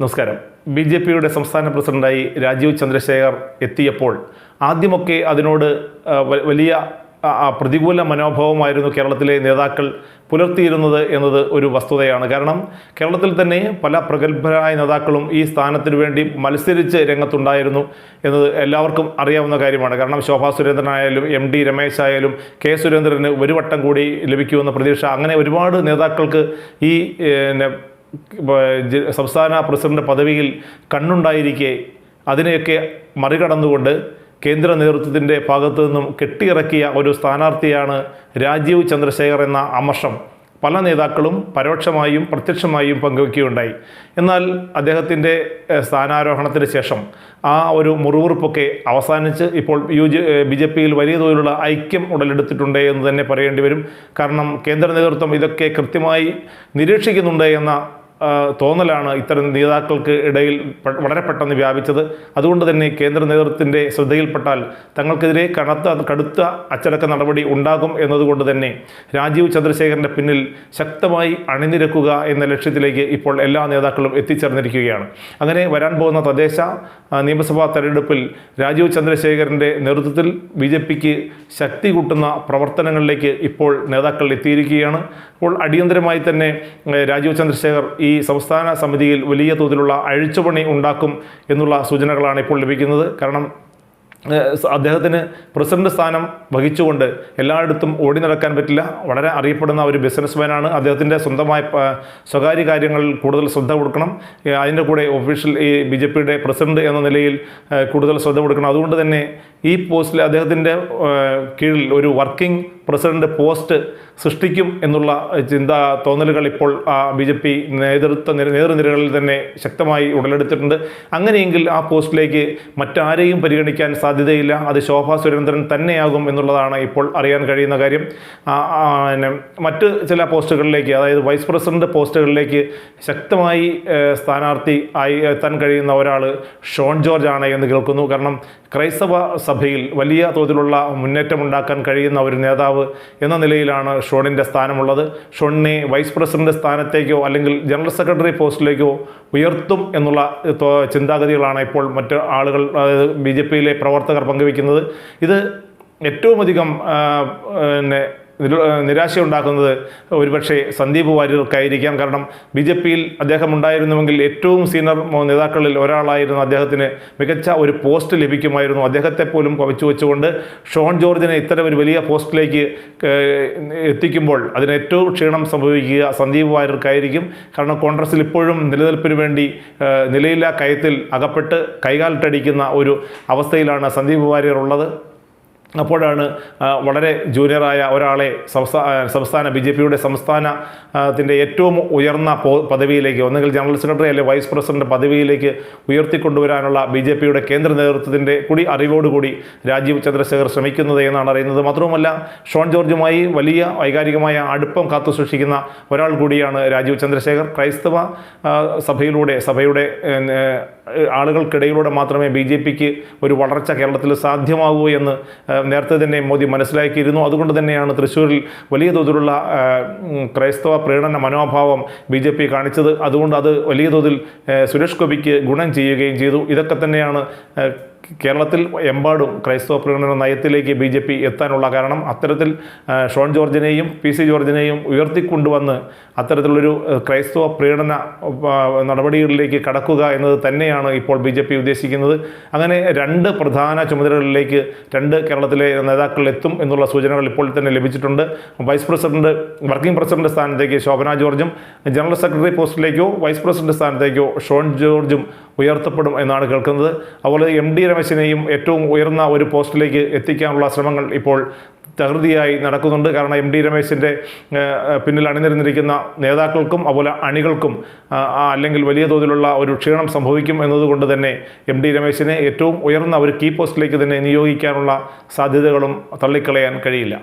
നമസ്കാരം. B J പിയുടെ സംസ്ഥാന പ്രസിഡന്റായി രാജീവ് ചന്ദ്രശേഖർ എത്തിയപ്പോൾ ആദ്യമൊക്കെ അതിനോട് വലിയ പ്രതികൂല മനോഭാവമായിരുന്നു കേരളത്തിലെ നേതാക്കൾ പുലർത്തിയിരുന്നത് എന്നത് ഒരു വസ്തുതയാണ്. കാരണം കേരളത്തിൽ തന്നെ പല പ്രഗത്ഭരായ നേതാക്കളും ഈ സ്ഥാനത്തിനു വേണ്ടി മത്സരിച്ച് രംഗത്തുണ്ടായിരുന്നു എന്നത് എല്ലാവർക്കും അറിയാവുന്ന കാര്യമാണ്. കാരണം ശോഭാ സുരേന്ദ്രനായാലും എം ഡി രമേശ് ആയാലും കെ സുരേന്ദ്രന് ഒരു വട്ടം കൂടി ലഭിക്കുമെന്ന പ്രതീക്ഷ. അങ്ങനെ ഒരുപാട് നേതാക്കൾക്ക് ഈ സംസ്ഥാന പ്രസിഡന്റ് പദവിയിൽ കണ്ണുണ്ടായിരിക്കെ അതിനെയൊക്കെ മറികടന്നുകൊണ്ട് കേന്ദ്ര നേതൃത്വത്തിന്റെ ഭാഗത്തു നിന്നും കെട്ടിയിറക്കിയ ഒരു സ്ഥാനാർത്ഥിയാണ് രാജീവ് ചന്ദ്രശേഖർ എന്ന അമർഷം. പല നേതാക്കളും പരോക്ഷമായും പ്രത്യക്ഷമായും പങ്കുവയ്ക്കുകയുണ്ടായി എന്നാൽ അദ്ദേഹത്തിന്റെ സ്ഥാനാരോഹണത്തിന് ശേഷം ആ ഒരു മുറിവുറുപ്പൊക്കെ അവസാനിച്ച് ഇപ്പോൾ യു ജെ ബി ജെ പിയിൽ വലിയ തോതിലുള്ള ഐക്യം ഉടലെടുത്തിട്ടുണ്ട് എന്ന് തന്നെ പറയേണ്ടി വരും. കാരണം കേന്ദ്ര നേതൃത്വം ഇതൊക്കെ കൃത്യമായി നിരീക്ഷിക്കുന്നുണ്ട് എന്ന തോന്നലാണ് ഇത്തരം നേതാക്കൾക്ക് ഇടയിൽ വളരെ പെട്ടെന്ന് വ്യാപിച്ചത്. അതുകൊണ്ട് തന്നെ കേന്ദ്ര നേതൃത്വത്തിന്റെ ശ്രദ്ധയിൽപ്പെട്ടാൽ തങ്ങൾക്കെതിരെ കനത്ത കടുത്ത അച്ചടക്ക നടപടി ഉണ്ടാകും എന്നതുകൊണ്ട് തന്നെ രാജീവ് ചന്ദ്രശേഖരന്റെ പിന്നിൽ ശക്തമായി അണിനിരക്കുക എന്ന ലക്ഷ്യത്തിലേക്ക് ഇപ്പോൾ എല്ലാ നേതാക്കളും എത്തിച്ചേർന്നിരിക്കുകയാണ്. അങ്ങനെ വരാൻ പോകുന്ന തദ്ദേശ നിയമസഭാ തെരഞ്ഞെടുപ്പിൽ രാജീവ് ചന്ദ്രശേഖരന്റെ നേതൃത്വത്തിൽ ബി ജെ പിക്ക് ശക്തി കൂട്ടുന്ന പ്രവർത്തനങ്ങളിലേക്ക് ഇപ്പോൾ നേതാക്കൾ എത്തിയിരിക്കുകയാണ്. അപ്പോൾ അടിയന്തരമായി തന്നെ രാജീവ് ചന്ദ്രശേഖർ ഈ സംസ്ഥാന സമിതിയിൽ വലിയ തോതിലുള്ള അഴിച്ചുപണി ഉണ്ടാക്കും എന്നുള്ള സൂചനകളാണ് ഇപ്പോൾ ലഭിക്കുന്നത്. കാരണം അദ്ദേഹത്തിന് പ്രസിഡന്റ് സ്ഥാനം വഹിച്ചുകൊണ്ട് എല്ലായിടത്തും ഓടി നടക്കാൻ പറ്റില്ല. വളരെ അറിയപ്പെടുന്ന ഒരു ബിസിനസ്മാനാണ്. അദ്ദേഹത്തിന്റെ സ്വന്തമായ സ്വകാര്യ കാര്യങ്ങളിൽ കൂടുതൽ ശ്രദ്ധ കൊടുക്കണം. അതിന്റെ കൂടെ ഒഫീഷ്യൽ ഈ ബി ജെ പിയുടെ പ്രസിഡന്റ് എന്ന നിലയിൽ കൂടുതൽ ശ്രദ്ധ കൊടുക്കണം. അതുകൊണ്ട് തന്നെ ഈ പോസ്റ്റിൽ അദ്ദേഹത്തിന്റെ കീഴിൽ ഒരു വർക്കിംഗ് പ്രസിഡന്റ് പോസ്റ്റ് സൃഷ്ടിക്കും എന്നുള്ള ചിന്താ തോന്നലുകൾ ഇപ്പോൾ ബി ജെ പി നേതൃത്വ നിര- നേതൃനിരകളിൽ തന്നെ ശക്തമായി ഉടലെടുത്തിട്ടുണ്ട്. അങ്ങനെയെങ്കിൽ ആ പോസ്റ്റിലേക്ക് മറ്റാരെയും പരിഗണിക്കാൻ സാധ്യതയില്ല. അത് ശോഭാ സുരേന്ദ്രൻ തന്നെയാകും എന്നുള്ളതാണ് ഇപ്പോൾ അറിയാൻ കഴിയുന്ന കാര്യം. മറ്റ് ചില പോസ്റ്റുകളിലേക്ക് അതായത് വൈസ് പ്രസിഡന്റ് പോസ്റ്റുകളിലേക്ക് ശക്തമായി സ്ഥാനാർത്ഥി ആയി എത്താൻ കഴിയുന്ന ഒരാൾ ഷോൺ ജോർജ് ആണ് എന്ന് കേൾക്കുന്നു. കാരണം ക്രൈസ്തവ സഭയിൽ വലിയ തോതിലുള്ള മുന്നേറ്റം ഉണ്ടാക്കാൻ കഴിയുന്ന ഒരു നേതാവ് എന്ന നിലയിലാണ് ഷോണിന്റെ സ്ഥാനമുള്ളത്. ഷോണിനെ വൈസ് പ്രസിഡന്റ് സ്ഥാനത്തേക്കോ അല്ലെങ്കിൽ ജനറൽ സെക്രട്ടറി പോസ്റ്റിലേക്കോ ഉയർത്തും എന്നുള്ള ചിന്താഗതികളാണ് ഇപ്പോൾ മറ്റ് ആളുകൾ ബി ജെ പിയിലെ പ്രവർത്തകർ പങ്കുവയ്ക്കുന്നത്. ഇത് ഏറ്റവും അധികം പിന്നെ നിര- നിരാശയുണ്ടാക്കുന്നത് ഒരുപക്ഷെ സന്ദീപ് വാര്യർക്കായിരിക്കാം. കാരണം ബി ജെ പിയിൽ അദ്ദേഹം ഉണ്ടായിരുന്നുവെങ്കിൽ ഏറ്റവും സീനിയർ നേതാക്കളിൽ ഒരാളായിരുന്നു അദ്ദേഹത്തിന് മികച്ച ഒരു പോസ്റ്റ് ലഭിക്കുമായിരുന്നു. അദ്ദേഹത്തെ പോലും കവച്ചു വെച്ചുകൊണ്ട് ഷോൺ ജോർജിനെ ഇത്തരം ഒരു വലിയ പോസ്റ്റിലേക്ക് എത്തിക്കുമ്പോൾ അതിന് ഏറ്റവും ക്ഷീണം സംഭവിക്കുക സന്ദീപ് വാര്യർക്കായിരിക്കും. കാരണം കോൺഗ്രസിൽ ഇപ്പോഴും നിലനിൽപ്പിന് വേണ്ടി നിലയില്ലാ കയത്തിൽ അകപ്പെട്ട് കൈകാലിട്ടടിക്കുന്ന ഒരു അവസ്ഥയിലാണ് സന്ദീപ് വാര്യർ ഉള്ളത്. അപ്പോഴാണ് വളരെ ജൂനിയറായ ഒരാളെ സംസ്ഥാന സംസ്ഥാന ബി ജെ പിയുടെ സംസ്ഥാനത്തിന്റെ ഏറ്റവും ഉയർന്ന പദവിയിലേക്ക് ഒന്നുകിൽ ജനറൽ സെക്രട്ടറി അല്ലെങ്കിൽ വൈസ് പ്രസിഡന്റ് പദവിയിലേക്ക് ഉയർത്തിക്കൊണ്ടുവരാനുള്ള ബി ജെ പിയുടെ കേന്ദ്ര നേതൃത്വത്തിന്റെ കൂടി അറിവോടുകൂടി രാജീവ് ചന്ദ്രശേഖർ ശ്രമിക്കുന്നത് എന്നാണ് അറിയുന്നത്. മാത്രവുമല്ല ഷോൺ ജോർജുമായി വലിയ വൈകാരികമായ അടുപ്പം കാത്തു സൂക്ഷിക്കുന്ന ഒരാൾ കൂടിയാണ് രാജീവ് ചന്ദ്രശേഖർ. ക്രൈസ്തവ സഭയിലൂടെ സഭയുടെ ആളുകൾക്കിടയിലൂടെ മാത്രമേ ബി ജെ പിക്ക് ഒരു വളർച്ച കേരളത്തിൽ സാധ്യമാകൂ എന്ന് നേരത്തെ തന്നെ മോദി മനസ്സിലാക്കിയിരുന്നു. അതുകൊണ്ട് തന്നെയാണ് തൃശ്ശൂരിൽ വലിയ തോതിലുള്ള ക്രൈസ്തവ പ്രീണന മനോഭാവം ബി ജെ പി കാണിച്ചത്. അതുകൊണ്ട് അത് വലിയ തോതിൽ സുരേഷ് ഗോപിക്ക് ഗുണം ചെയ്യുകയും ചെയ്തു. ഇതൊക്കെ തന്നെയാണ് കേരളത്തിൽ എമ്പാടും ക്രൈസ്തവ പ്രകടന നയത്തിലേക്ക് ബി ജെ പി എത്താനുള്ള കാരണം അത്തരത്തിൽ ഷോൺ ജോർജിനെയും പി സി ജോർജിനെയും ഉയർത്തിക്കൊണ്ടുവന്ന് അത്തരത്തിലുള്ളൊരു ക്രൈസ്തവ പ്രീണന നടപടികളിലേക്ക് കടക്കുക എന്നത് തന്നെയാണ് ഇപ്പോൾ ബി ജെ പി ഉദ്ദേശിക്കുന്നത്. അങ്ങനെ രണ്ട് പ്രധാന ചുമതലകളിലേക്ക് രണ്ട് കേരളത്തിലെ നേതാക്കൾ എത്തും എന്നുള്ള സൂചനകൾ ഇപ്പോൾ തന്നെ ലഭിച്ചിട്ടുണ്ട്. വൈസ് പ്രസിഡന്റ് വർക്കിംഗ് പ്രസിഡന്റ് സ്ഥാനത്തേക്ക് ശോഭന ജോർജും ജനറൽ സെക്രട്ടറി പോസ്റ്റിലേക്കോ വൈസ് പ്രസിഡന്റ് സ്ഥാനത്തേക്കോ ഷോൺ ജോർജും ഉയർത്തപ്പെടും എന്നാണ് കേൾക്കുന്നത്. അതുപോലെ എം ഡി രമേശിനെയും ഏറ്റവും ഉയർന്ന ഒരു പോസ്റ്റിലേക്ക് എത്തിക്കാനുള്ള ശ്രമങ്ങൾ ഇപ്പോൾ തകൃതിയായി നടക്കുന്നുണ്ട്. കാരണം എം ഡി രമേശിന്റെ പിന്നിൽ അണിനിരന്നിരിക്കുന്ന നേതാക്കൾക്കും അതുപോലെ അണികൾക്കും അല്ലെങ്കിൽ വലിയ തോതിലുള്ള ഒരു ക്ഷീണം സംഭവിക്കും എന്നതുകൊണ്ട് തന്നെ എം ഡി രമേശിനെ ഏറ്റവും ഉയർന്ന ഒരു കീ പോസ്റ്റിലേക്ക് തന്നെ നിയോഗിക്കാനുള്ള സാധ്യതകളും തള്ളിക്കളയാൻ കഴിയില്ല.